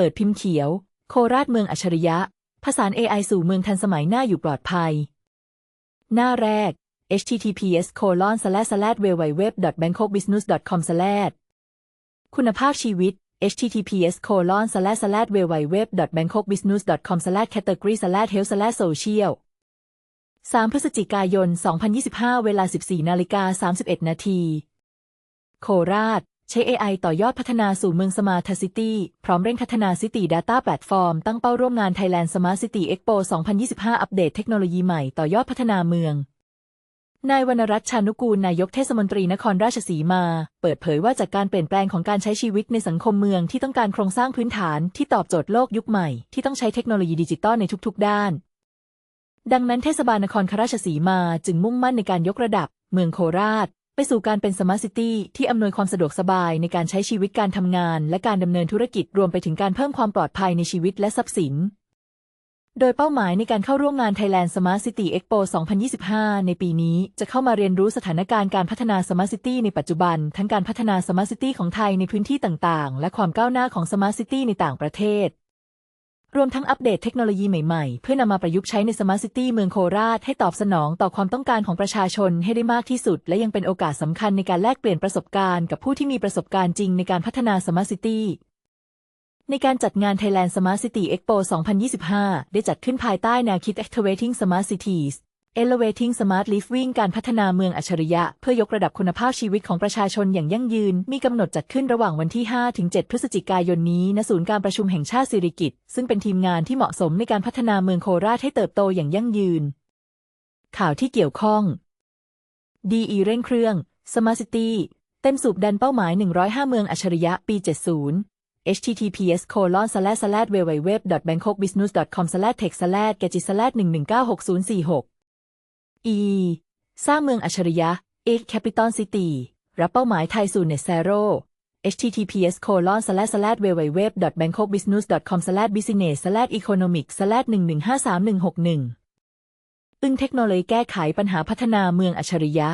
เปิดพิมพ์เขียว โคราชเมืองอัจฉริยะ ผสาน AI สู่เมืองทันสมัยหน้าอยู่ปลอดภัย หน้าแรก https colon slash slash www bangkokbusiness com slash คุณภาพชีวิต https colon slash slash www bangkokbusiness com slash category slash health slash social 3 พฤศจิกายน 2025 เวลา 14 นาฬิกา 31 นาที โคราช ใช้ AI ต่อยอดพัฒนาสู่เมืองสมาร์ทซิตี้พร้อมเร่งพัฒนา City Data Platform ตั้งเป้าร่วมงาน Thailand Smart City Expo 2025 อัปเดตเทคโนโลยีใหม่ต่อยอดพัฒนาเมืองนายวรรณรัตน์ชานุกูล นายกเทศมนตรีนครราชสีมา เปิดเผยว่าจากการเปลี่ยนแปลงของการใช้ชีวิตในสังคมเมืองที่ต้องการโครงสร้างพื้นฐานที่ตอบโจทย์โลกยุคใหม่ ที่ต้องใช้เทคโนโลยีดิจิตอลในทุกๆ ด้าน ดังนั้นเทศบาลนครราชสีมาจึงมุ่งมั่นในการยกระดับ เมืองโคราช ไปสู่การเป็นสมาร์ทซิตี้ที่อำนวยความสะดวกสบายในการใช้ชีวิตการทำงาน และการดำเนินธุรกิจรวมไปถึงการเพิ่มความปลอดภัยในชีวิตและทรัพย์สิน โดยเป้าหมายในการเข้าร่วมงาน Thailand Smart City Expo 2025 ในปีนี้จะเข้ามาเรียนรู้สถานการณ์การพัฒนา Smart City ในปัจจุบัน ทั้งการพัฒนา Smart City ของไทยในพื้นที่ต่างๆ และความก้าวหน้าของ Smart City ในต่างประเทศ รวมทั้งอัปเดตเทคโนโลยีใหม่ๆ เพื่อนำมาประยุกต์ใช้ในสมาร์ทซิตี้เมืองโคราชให้ตอบสนองต่อความต้องการของประชาชนให้ได้มากที่สุด และยังเป็นโอกาสสำคัญในการแลกเปลี่ยนประสบการณ์กับผู้ที่มีประสบการณ์จริงในการพัฒนาสมาร์ทซิตี้ในการจัดงาน Thailand Smart City Expo 2025 ได้จัดขึ้นภายใต้แนวคิด Activating Smart Cities Elevating Smart Living การพัฒนาเมืองอัจฉริยะ เพื่อยกระดับคุณภาพชีวิตของประชาชนอย่างยั่งยืน มีกำหนดจัดขึ้นระหว่างวันที่ 5-7 พฤศจิกายนนี้ ณ ศูนย์การประชุมแห่งชาติสิริกิติ์ซึ่งเป็นทีมงานที่เหมาะสมในการพัฒนาเมืองโคราชให้เติบโตอย่างยั่งยืน ข่าวที่เกี่ยวข้อง DE เร่งเครื่อง Smart City เต็มสูบดันเป้าหมาย 105 เมืองอัจฉริยะปี 70 https colon slash slash www bangkokbusiness com slash tech slash g a j i slash 1196046 E สร้างเมืองอัจฉริยะ e c a p i t a l City รับเป้าหมายไทยสู่เน็ตเซโร่ https colon slash slash www bangkok business com slash business slash economic slash หนึ่งหอึ้งเทคโนโลยีแก้ไขปัญหาพัฒนาเมืองอัจฉริยะ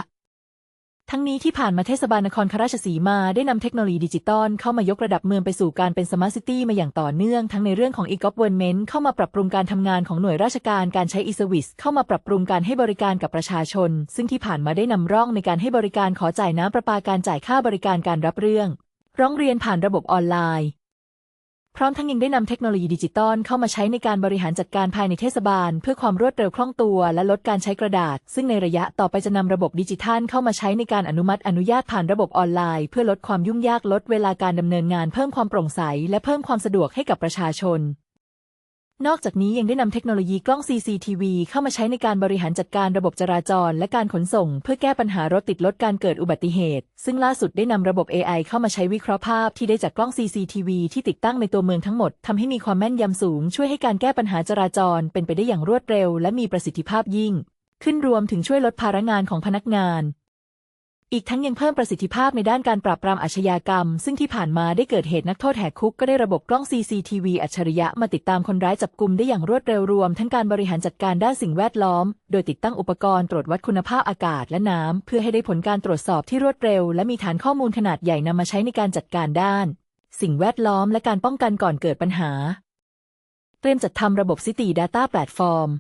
ทั้งนี้ที่ผ่านมาเทศบาลนครราชสีมาได้นำเทคโนโลยีดิจิตอลเข้ามายกระดับเมืองไปสู่การเป็นสมาร์ทซิตี้มาอย่างต่อเนื่อง ทั้งในเรื่องของ e-government เข้ามาปรับปรุงการทำงานของหน่วยราชการการใช้ e-service เข้ามาปรับปรุงการให้บริการกับประชาชน ซึ่งที่ผ่านมาได้นำร่องในการให้บริการขอจ่ายน้ำประปาการจ่ายค่าบริการการรับเรื่อง ร้องเรียนผ่านระบบออนไลน์ พร้อมทั้งยังได้นำเทคโนโลยีดิจิตอลเข้ามาใช้ในการบริหารจัดการภายในเทศบาล เพื่อความรวดเร็วคล่องตัว และลดการใช้กระดาษ ซึ่งในระยะต่อไปจะนำระบบดิจิทัลเข้ามาใช้ในการอนุมัติอนุญาตผ่านระบบออนไลน์ เพื่อลดความยุ่งยากลดเวลาการดำเนินงานเพิ่มความโปร่งใส และเพิ่มความสะดวกให้กับประชาชน นอกจากนี้ยังได้นำเทคโนโลยีกล้อง CCTV เข้ามาใช้ในการบริหารจัดการระบบจราจร และการขนส่ง เพื่อแก้ปัญหารถติดลดการเกิดอุบัติเหตุ ซึ่งล่าสุดได้นำระบบ AI เข้ามาใช้วิเคราะห์ภาพที่ได้จากกล้อง CCTV ที่ติดตั้งในตัวเมืองทั้งหมดทำให้มีความแม่นยำสูง ช่วยให้การแก้ปัญหาจราจร เป็นไปได้อย่างรวดเร็ว และมีประสิทธิภาพยิ่ง ขึ้นรวมถึงช่วยลดภาระงานของพนักงาน อีกทั้งยังเพิ่มประสิทธิภาพในด้านการปราบปรามอาชญากรรม ซึ่งที่ผ่านมาได้เกิดเหตุนักโทษแหกคุกก็ได้ระบบกล้อง CCTV อัจฉริยะมาติดตามคนร้ายจับกลุ่มได้อย่างรวดเร็วรวม ทั้งการบริหารจัดการด้านสิ่งแวดล้อม โดยติดตั้งอุปกรณ์ตรวจวัดคุณภาพอากาศและน้ำ เพื่อให้ได้ผลการตรวจสอบที่รวดเร็ว และมีฐานข้อมูลขนาดใหญ่นำมาใช้ในการจัดการด้าน สิ่งแวดล้อมและการป้องกันก่อนเกิดปัญหา เตรียมจัดทำระบบ City Data Platform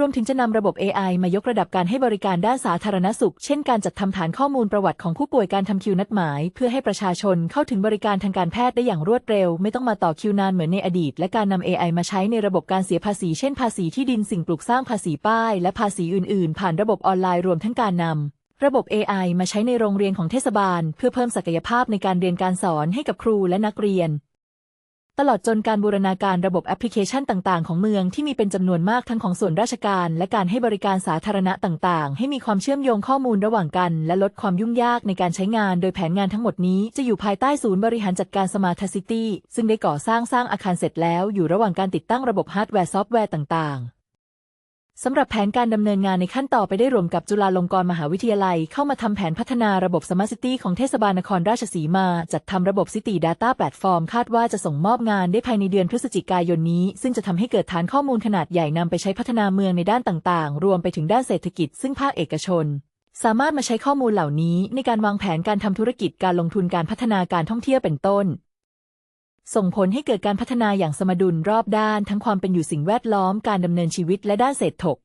รวมถึงจะนำระบบ AI มายกระดับการให้บริการด้านสาธารณสุข เช่นการจัดทำฐานข้อมูลประวัติของผู้ป่วยการทำคิวนัดหมาย เพื่อให้ประชาชนเข้าถึงบริการทางการแพทย์ได้อย่างรวดเร็ว ไม่ต้องมาต่อคิวนานเหมือนในอดีต และการนำ AI มาใช้ในระบบการเสียภาษี เช่นภาษีที่ดินสิ่งปลูกสร้างภาษีป้าย และภาษีอื่น ๆ ผ่านระบบออนไลน์รวมทั้งการนำระบบ AI มาใช้ในโรงเรียนของเทศบาล เพื่อเพิ่มศักยภาพในการเรียนการสอนให้กับครูและนักเรียน ตลอดจนการบูรณาการระบบแอปพลิเคชันต่าง ๆ ของเมืองที่มีเป็นจำนวนมากทั้งของส่วนราชการและการให้บริการสาธารณะต่าง ๆ ให้มีความเชื่อมโยงข้อมูลระหว่างกัน และลดความยุ่งยากในการใช้งาน โดยแผนงานทั้งหมดนี้จะอยู่ภายใต้ศูนย์บริหารจัดการสมาร์ทซิตี้ซึ่งได้ก่อสร้างสร้างอาคารเสร็จแล้ว อยู่ระหว่างการติดตั้งระบบฮาร์ดแวร์ซอฟต์แวร์ต่าง ๆ สำหรับแผนการดำเนินงานในขั้นต่อไปได้รวมกับจุฬาลงกรณ์มหาวิทยาลัย เข้ามาทำแผนพัฒนาระบบสมาร์ทซิตี้ของเทศบาลนครราชสีมา จัดทำระบบ City Data Platform คาดว่าจะส่งมอบงานได้ภายในเดือนพฤศจิกายนนี้ ซึ่งจะทำให้เกิดฐานข้อมูลขนาดใหญ่นำไปใช้พัฒนาเมืองในด้านต่างๆ รวมไปถึงด้านเศรษฐกิจ ซึ่งภาคเอกชน สามารถมาใช้ข้อมูลเหล่านี้ ในการวางแผนการทำธุรกิจการลงทุนการพัฒนาการท่องเที่ยวเป็นต้น ส่งผลให้เกิดการพัฒนาอย่างสมดุลรอบด้านทั้งความเป็นอยู่สิ่งแวดล้อมการดำเนินชีวิตและด้านเศรษฐก